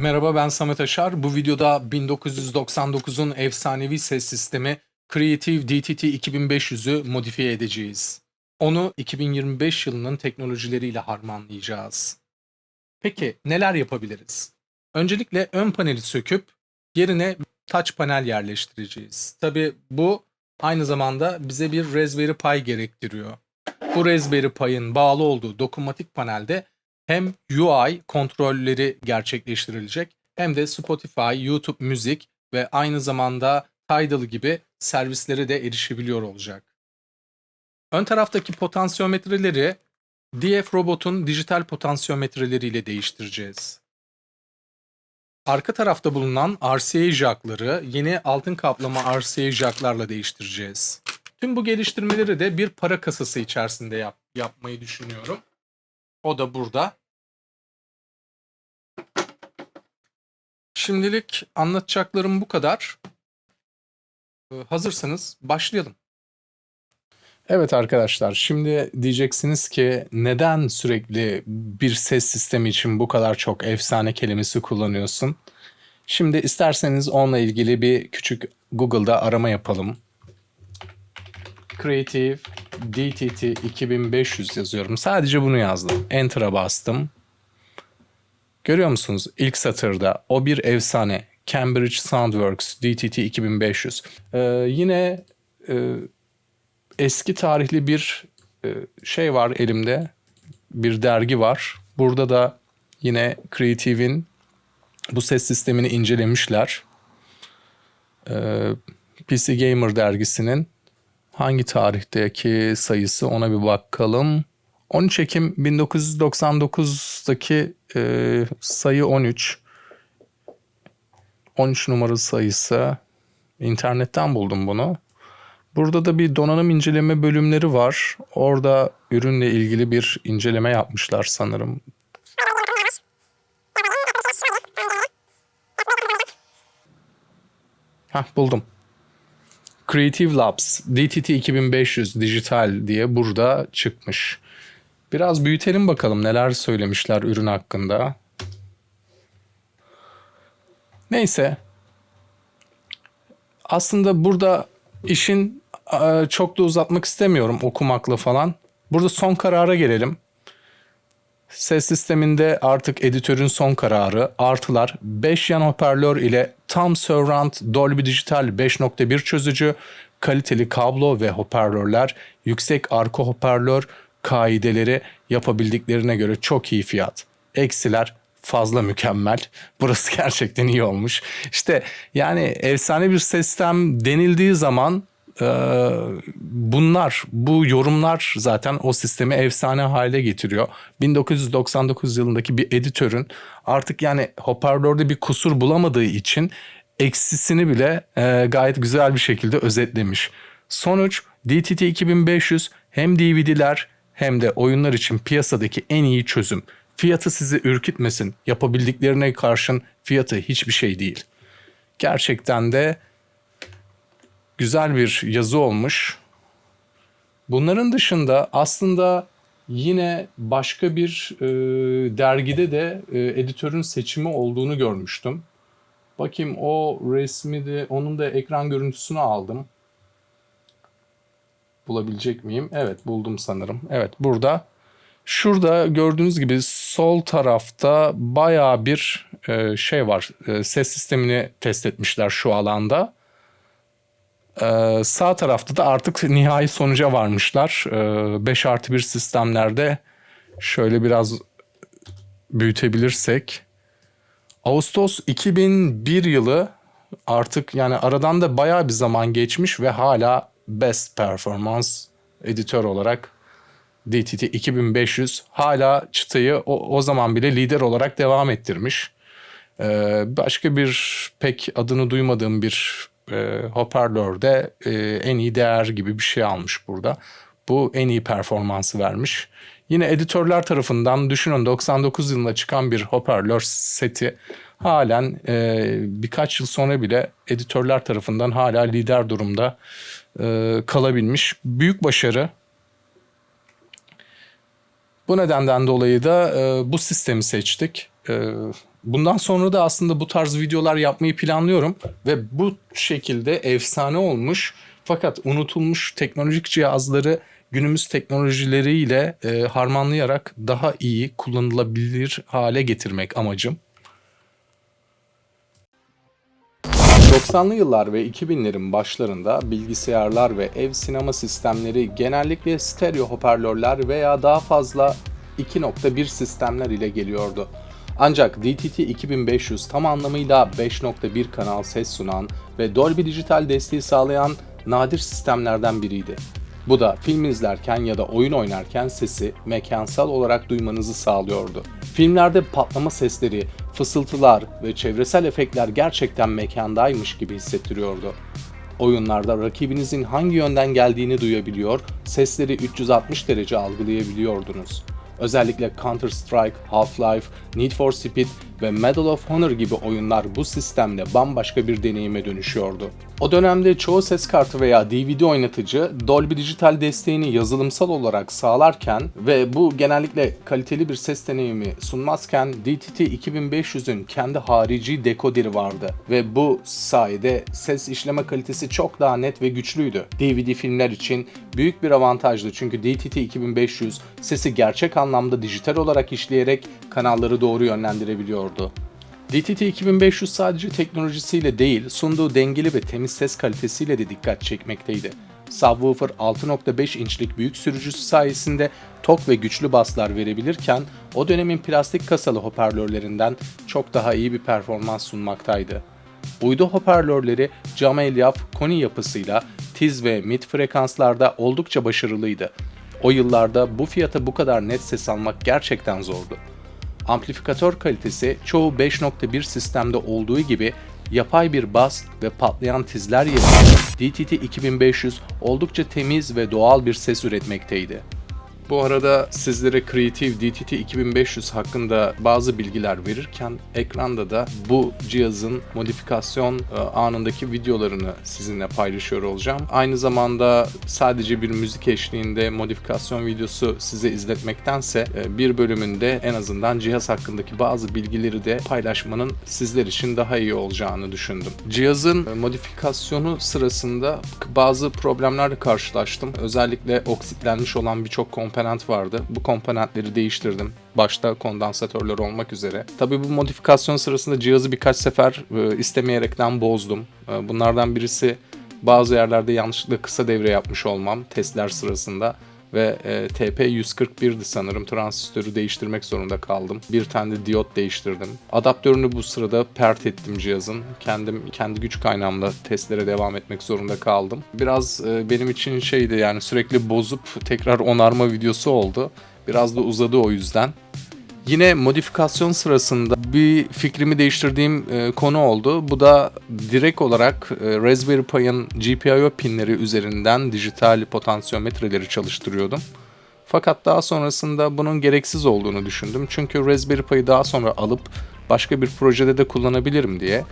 Merhaba ben Samet Aşar. Bu videoda 1999'un efsanevi ses sistemi Creative DTT 2500'ü modifiye edeceğiz. Onu 2025 yılının teknolojileriyle harmanlayacağız. Peki neler yapabiliriz? Öncelikle ön paneli söküp yerine touch panel yerleştireceğiz. Tabi bu aynı zamanda bize bir Raspberry Pi gerektiriyor. Bu Raspberry Pi'ın bağlı olduğu dokunmatik panelde hem UI kontrolleri gerçekleştirilecek hem de Spotify, YouTube Müzik ve aynı zamanda Tidal gibi servislere de erişebiliyor olacak. Ön taraftaki potansiyometreleri DF Robot'un dijital potansiyometreleriyle değiştireceğiz. Arka tarafta bulunan RCA jackları yeni altın kaplama RCA jacklarla değiştireceğiz. Tüm bu geliştirmeleri de bir para kasası içerisinde yap, yapmayı düşünüyorum. O da burada. Şimdilik anlatacaklarım bu kadar. Ee, Hazırsanız başlayalım. Evet arkadaşlar, şimdi diyeceksiniz ki neden sürekli bir ses sistemi için bu kadar çok efsane kelimesi kullanıyorsun? Şimdi isterseniz onunla ilgili bir küçük Google'da arama yapalım. Creative DTT 2500 yazıyorum. Sadece bunu yazdım. Enter'a bastım. Görüyor musunuz? İlk satırda o bir efsane. Cambridge Soundworks DTT 2500. Ee, yine e, eski tarihli bir e, şey var elimde. Bir dergi var. Burada da yine Creative'in bu ses sistemini incelemişler. Ee, PC Gamer dergisinin hangi tarihteki sayısı ona bir bakalım. 13 Ekim 1999'daki e, sayı 13. 13 numaralı sayısı. İnternetten buldum bunu. Burada da bir donanım inceleme bölümleri var. Orada ürünle ilgili bir inceleme yapmışlar sanırım. Hah buldum. Creative Labs DTT 2500 dijital diye burada çıkmış. Biraz büyütelim bakalım neler söylemişler ürün hakkında. Neyse. Aslında burada işin e, çok da uzatmak istemiyorum okumakla falan. Burada son karara gelelim. Ses sisteminde artık editörün son kararı artılar 5 yan hoparlör ile tam surround Dolby Digital 5.1 çözücü, kaliteli kablo ve hoparlörler, yüksek arka hoparlör kaideleri yapabildiklerine göre çok iyi fiyat. Eksiler fazla mükemmel. Burası gerçekten iyi olmuş. İşte yani efsane bir sistem denildiği zaman bunlar, bu yorumlar zaten o sistemi efsane hale getiriyor. 1999 yılındaki bir editörün artık yani hoparlörde bir kusur bulamadığı için eksisini bile e, gayet güzel bir şekilde özetlemiş. Sonuç DTT 2500 hem DVD'ler hem de oyunlar için piyasadaki en iyi çözüm. Fiyatı sizi ürkütmesin. Yapabildiklerine karşın fiyatı hiçbir şey değil. Gerçekten de güzel bir yazı olmuş. Bunların dışında aslında yine başka bir e, dergide de e, editörün seçimi olduğunu görmüştüm. Bakayım o resmi de onun da ekran görüntüsünü aldım. Bulabilecek miyim? Evet buldum sanırım. Evet burada. Şurada gördüğünüz gibi sol tarafta baya bir e, şey var. E, ses sistemini test etmişler şu alanda. Ee, sağ tarafta da artık nihai sonuca varmışlar. Ee, 5 artı 1 sistemlerde şöyle biraz büyütebilirsek. Ağustos 2001 yılı artık yani aradan da bayağı bir zaman geçmiş ve hala best performance editör olarak DTT 2500 hala çıtayı o, o zaman bile lider olarak devam ettirmiş. Ee, başka bir pek adını duymadığım bir e, hoparlörde e, en iyi değer gibi bir şey almış burada. Bu en iyi performansı vermiş. Yine editörler tarafından düşünün 99 yılında çıkan bir hoparlör seti halen e, birkaç yıl sonra bile editörler tarafından hala lider durumda e, kalabilmiş. Büyük başarı. Bu nedenden dolayı da e, bu sistemi seçtik. Ee, bundan sonra da aslında bu tarz videolar yapmayı planlıyorum ve bu şekilde efsane olmuş fakat unutulmuş teknolojik cihazları günümüz teknolojileriyle e, harmanlayarak daha iyi kullanılabilir hale getirmek amacım. 90'lı yıllar ve 2000'lerin başlarında bilgisayarlar ve ev sinema sistemleri genellikle stereo hoparlörler veya daha fazla 2.1 sistemler ile geliyordu. Ancak DTT 2500 tam anlamıyla 5.1 kanal ses sunan ve Dolby Digital desteği sağlayan nadir sistemlerden biriydi. Bu da film izlerken ya da oyun oynarken sesi mekansal olarak duymanızı sağlıyordu. Filmlerde patlama sesleri, fısıltılar ve çevresel efektler gerçekten mekandaymış gibi hissettiriyordu. Oyunlarda rakibinizin hangi yönden geldiğini duyabiliyor, sesleri 360 derece algılayabiliyordunuz. Özellikle Counter Strike, Half-Life, Need for Speed ve Medal of Honor gibi oyunlar bu sistemle bambaşka bir deneyime dönüşüyordu. O dönemde çoğu ses kartı veya DVD oynatıcı Dolby Digital desteğini yazılımsal olarak sağlarken ve bu genellikle kaliteli bir ses deneyimi sunmazken DTT 2500'ün kendi harici dekoderi vardı ve bu sayede ses işleme kalitesi çok daha net ve güçlüydü. DVD filmler için büyük bir avantajdı çünkü DTT 2500 sesi gerçek anlamda dijital olarak işleyerek kanalları doğru yönlendirebiliyordu. DTT 2500 sadece teknolojisiyle değil, sunduğu dengeli ve temiz ses kalitesiyle de dikkat çekmekteydi. Subwoofer 6.5 inçlik büyük sürücüsü sayesinde tok ve güçlü baslar verebilirken o dönemin plastik kasalı hoparlörlerinden çok daha iyi bir performans sunmaktaydı. Uydu hoparlörleri cam elyaf koni yapısıyla tiz ve mid frekanslarda oldukça başarılıydı. O yıllarda bu fiyata bu kadar net ses almak gerçekten zordu. Amplifikatör kalitesi çoğu 5.1 sistemde olduğu gibi yapay bir bas ve patlayan tizler yerine DTT 2500 oldukça temiz ve doğal bir ses üretmekteydi. Bu arada sizlere Creative DTT 2500 hakkında bazı bilgiler verirken ekranda da bu cihazın modifikasyon e, anındaki videolarını sizinle paylaşıyor olacağım. Aynı zamanda sadece bir müzik eşliğinde modifikasyon videosu size izletmektense e, bir bölümünde en azından cihaz hakkındaki bazı bilgileri de paylaşmanın sizler için daha iyi olacağını düşündüm. Cihazın e, modifikasyonu sırasında bazı problemlerle karşılaştım. Özellikle oksitlenmiş olan birçok komponent komponent vardı. Bu komponentleri değiştirdim. Başta kondansatörler olmak üzere. Tabii bu modifikasyon sırasında cihazı birkaç sefer e, istemeyerekten bozdum. E, bunlardan birisi bazı yerlerde yanlışlıkla kısa devre yapmış olmam testler sırasında ve e, TP141'di sanırım transistörü değiştirmek zorunda kaldım. Bir tane de diyot değiştirdim. Adaptörünü bu sırada pert ettim cihazın. Kendim kendi güç kaynağımla testlere devam etmek zorunda kaldım. Biraz e, benim için şeydi yani sürekli bozup tekrar onarma videosu oldu. Biraz da uzadı o yüzden. Yine modifikasyon sırasında bir fikrimi değiştirdiğim e, konu oldu. Bu da direkt olarak e, Raspberry Pi'ın GPIO pinleri üzerinden dijital potansiyometreleri çalıştırıyordum. Fakat daha sonrasında bunun gereksiz olduğunu düşündüm. Çünkü Raspberry Pi'yi daha sonra alıp başka bir projede de kullanabilirim diye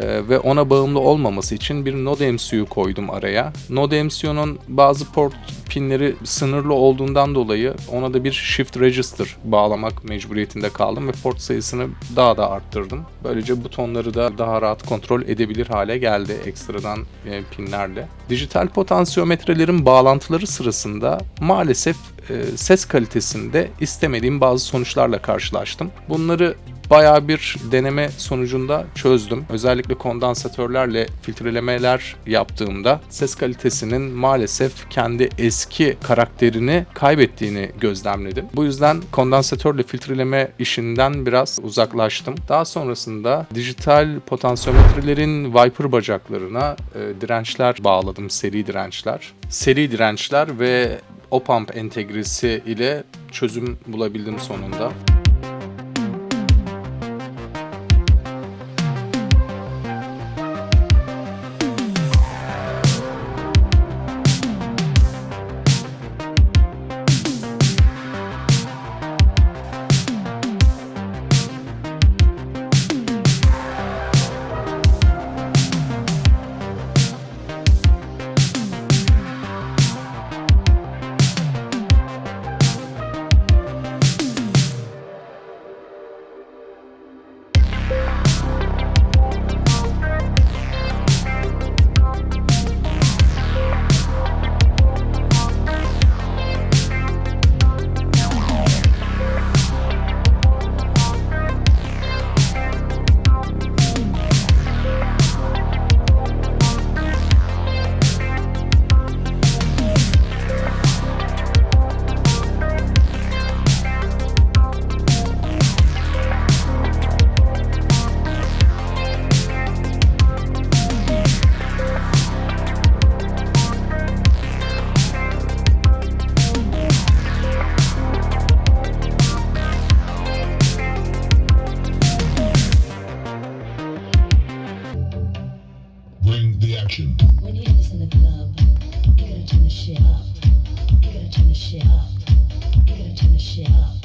ee, ve ona bağımlı olmaması için bir Node MCU koydum araya. Node MCU'nun bazı port pinleri sınırlı olduğundan dolayı ona da bir Shift Register bağlamak mecburiyetinde kaldım ve port sayısını daha da arttırdım. Böylece butonları da daha rahat kontrol edebilir hale geldi ekstradan e, pinlerle. Dijital potansiyometrelerin bağlantıları sırasında maalesef e, ses kalitesinde istemediğim bazı sonuçlarla karşılaştım. Bunları bayağı bir deneme sonucunda çözdüm. Özellikle kondansatörlerle filtrelemeler yaptığımda ses kalitesinin maalesef kendi eski karakterini kaybettiğini gözlemledim. Bu yüzden kondansatörle filtreleme işinden biraz uzaklaştım. Daha sonrasında dijital potansiyometrelerin Viper bacaklarına e, dirençler bağladım, seri dirençler. Seri dirençler ve op-amp entegresi ile çözüm bulabildim sonunda. Shit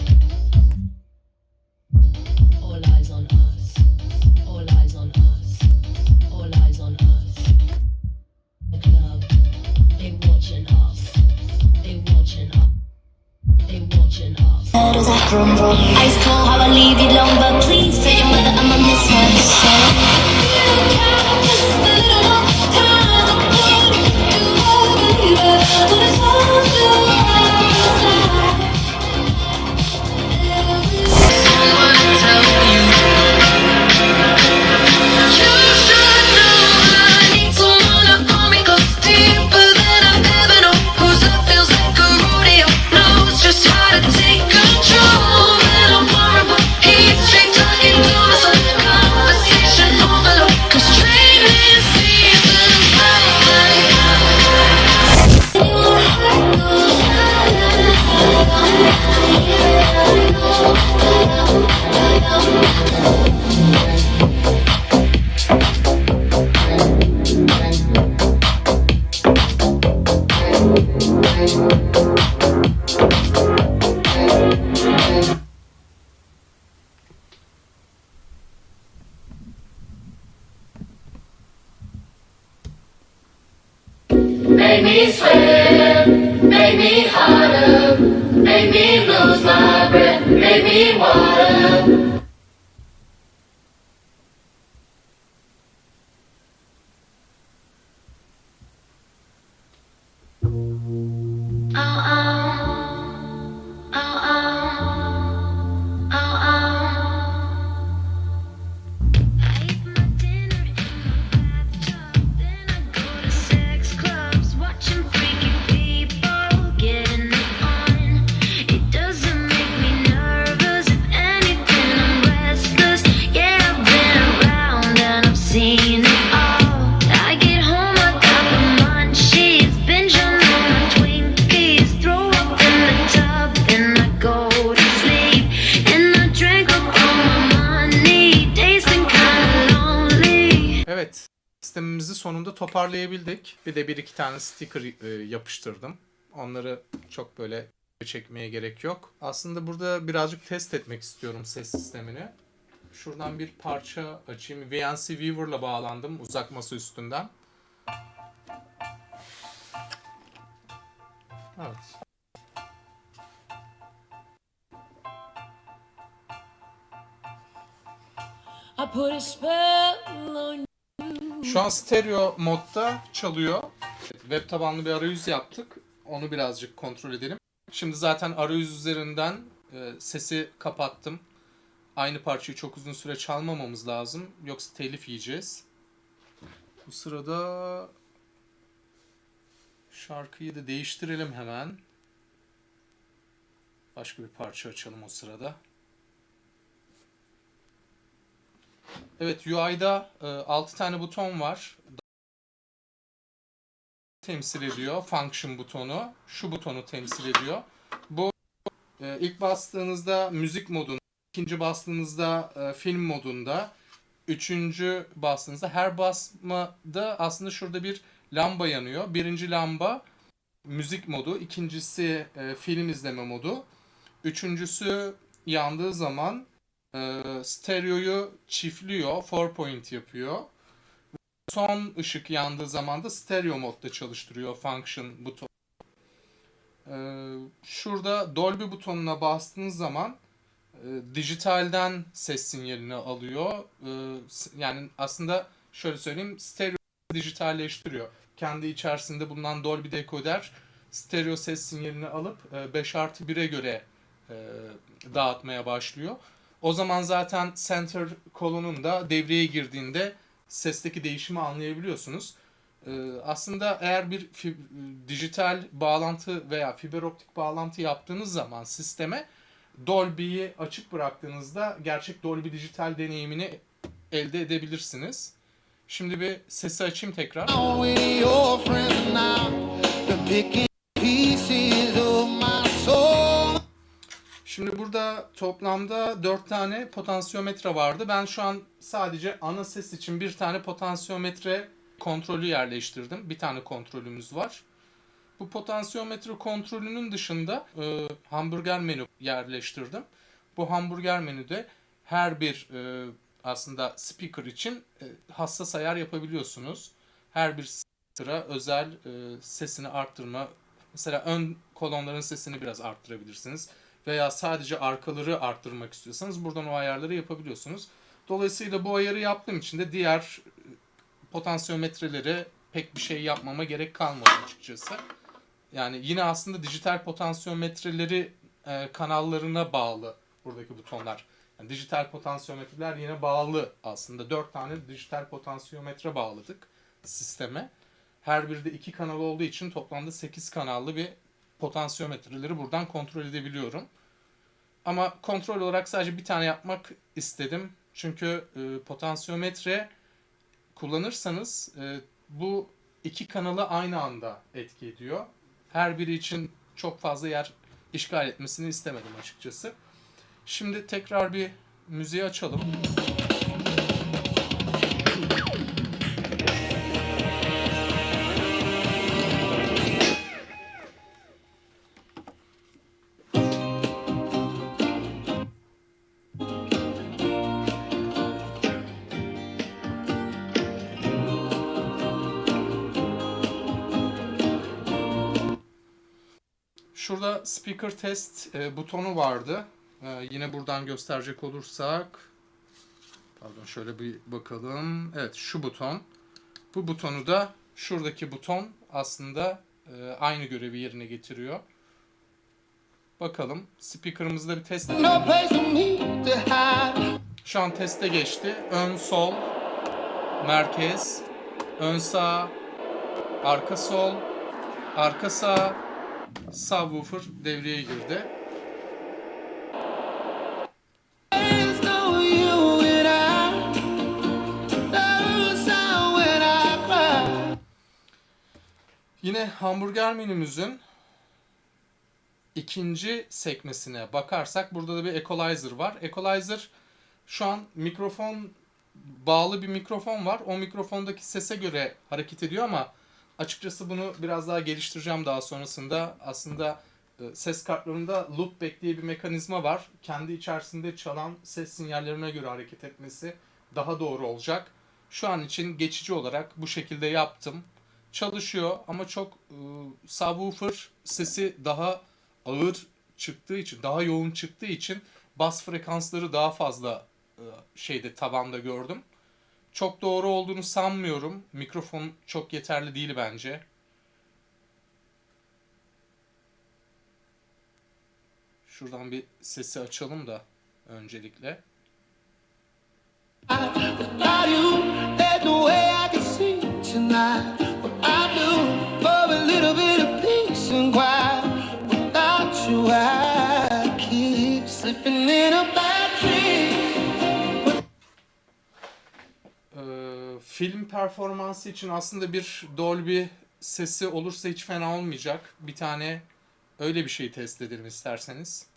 me make me harder, make me lose my breath, make me water. Toparlayabildik. Bir de bir iki tane sticker e, yapıştırdım. Onları çok böyle çekmeye gerek yok. Aslında burada birazcık test etmek istiyorum ses sistemini. Şuradan bir parça açayım. VNC Viewer'la bağlandım uzak masa üstünden. Evet. I put a spell on Şu an stereo modda çalıyor. Web tabanlı bir arayüz yaptık. Onu birazcık kontrol edelim. Şimdi zaten arayüz üzerinden e, sesi kapattım. Aynı parçayı çok uzun süre çalmamamız lazım. Yoksa telif yiyeceğiz. Bu sırada şarkıyı da değiştirelim hemen. Başka bir parça açalım o sırada. Evet UI'da e, 6 tane buton var. Temsil ediyor function butonu. Şu butonu temsil ediyor. Bu e, ilk bastığınızda müzik modunda, ikinci bastığınızda e, film modunda, üçüncü bastığınızda her basmada aslında şurada bir lamba yanıyor. Birinci lamba müzik modu, ikincisi e, film izleme modu, üçüncüsü yandığı zaman e, stereoyu çiftliyor, four point yapıyor. Son ışık yandığı zaman da stereo modda çalıştırıyor function buton. E, şurada Dolby butonuna bastığınız zaman e, dijitalden ses sinyalini alıyor. E, yani aslında şöyle söyleyeyim, stereo dijitalleştiriyor. Kendi içerisinde bulunan Dolby dekoder stereo ses sinyalini alıp e, 5 artı 1'e göre e, dağıtmaya başlıyor. O zaman zaten center kolonun da devreye girdiğinde sesteki değişimi anlayabiliyorsunuz. Ee, aslında eğer bir dijital bağlantı veya fiber optik bağlantı yaptığınız zaman sisteme Dolby'yi açık bıraktığınızda gerçek Dolby dijital deneyimini elde edebilirsiniz. Şimdi bir sesi açayım tekrar. Şimdi burada toplamda 4 tane potansiyometre vardı. Ben şu an sadece ana ses için bir tane potansiyometre kontrolü yerleştirdim. Bir tane kontrolümüz var. Bu potansiyometre kontrolünün dışında e, hamburger menü yerleştirdim. Bu hamburger menüde her bir e, aslında speaker için e, hassas ayar yapabiliyorsunuz. Her bir sıra özel e, sesini arttırma. Mesela ön kolonların sesini biraz arttırabilirsiniz. Veya sadece arkaları arttırmak istiyorsanız buradan o ayarları yapabiliyorsunuz. Dolayısıyla bu ayarı yaptığım için de diğer e, potansiyometrelere pek bir şey yapmama gerek kalmadı açıkçası. Yani yine aslında dijital potansiyometreleri e, kanallarına bağlı buradaki butonlar. Yani dijital potansiyometreler yine bağlı aslında. Dört tane dijital potansiyometre bağladık sisteme. Her biri de iki kanal olduğu için toplamda 8 kanallı bir potansiyometreleri buradan kontrol edebiliyorum. Ama kontrol olarak sadece bir tane yapmak istedim. Çünkü e, potansiyometre kullanırsanız e, bu iki kanalı aynı anda etki ediyor. Her biri için çok fazla yer işgal etmesini istemedim açıkçası. Şimdi tekrar bir müziği açalım. Speaker test e, butonu vardı. E, yine buradan gösterecek olursak pardon şöyle bir bakalım. Evet şu buton. Bu butonu da şuradaki buton aslında e, aynı görevi yerine getiriyor. Bakalım. Speaker'ımızda bir test edelim. Şu an teste geçti. Ön sol, merkez, ön sağ, arka sol, arka sağ, subwoofer devreye girdi. Yine hamburger menümüzün ikinci sekmesine bakarsak burada da bir equalizer var. Equalizer şu an mikrofon bağlı bir mikrofon var. O mikrofondaki sese göre hareket ediyor ama açıkçası bunu biraz daha geliştireceğim daha sonrasında. Aslında e, ses kartlarında loopback diye bir mekanizma var. Kendi içerisinde çalan ses sinyallerine göre hareket etmesi daha doğru olacak. Şu an için geçici olarak bu şekilde yaptım. Çalışıyor ama çok e, subwoofer sesi daha ağır çıktığı için, daha yoğun çıktığı için bas frekansları daha fazla e, şeyde tabanda gördüm. Çok doğru olduğunu sanmıyorum. Mikrofon çok yeterli değil bence. Şuradan bir sesi açalım da öncelikle. Without film performansı için aslında bir Dolby sesi olursa hiç fena olmayacak. Bir tane öyle bir şey test edelim isterseniz.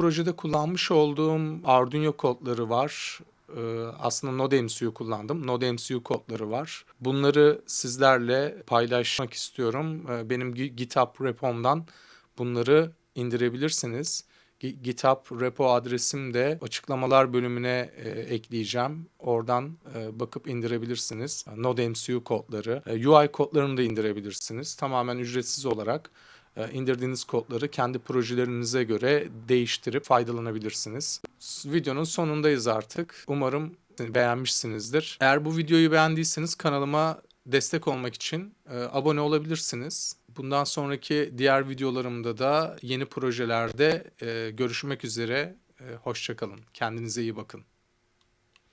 Projede kullanmış olduğum Arduino kodları var. Ee, aslında Node MCU kullandım. Node MCU kodları var. Bunları sizlerle paylaşmak istiyorum. Ee, Benim Gi- GitHub repomdan bunları indirebilirsiniz. Gi- GitHub repo adresim de açıklamalar bölümüne e, ekleyeceğim. Oradan e, bakıp indirebilirsiniz. Node MCU kodları, e, UI kodlarını da indirebilirsiniz. Tamamen ücretsiz olarak indirdiğiniz kodları kendi projelerinize göre değiştirip faydalanabilirsiniz. Videonun sonundayız artık. Umarım beğenmişsinizdir. Eğer bu videoyu beğendiyseniz kanalıma destek olmak için e, abone olabilirsiniz. Bundan sonraki diğer videolarımda da yeni projelerde e, görüşmek üzere. E, Hoşçakalın. Kendinize iyi bakın.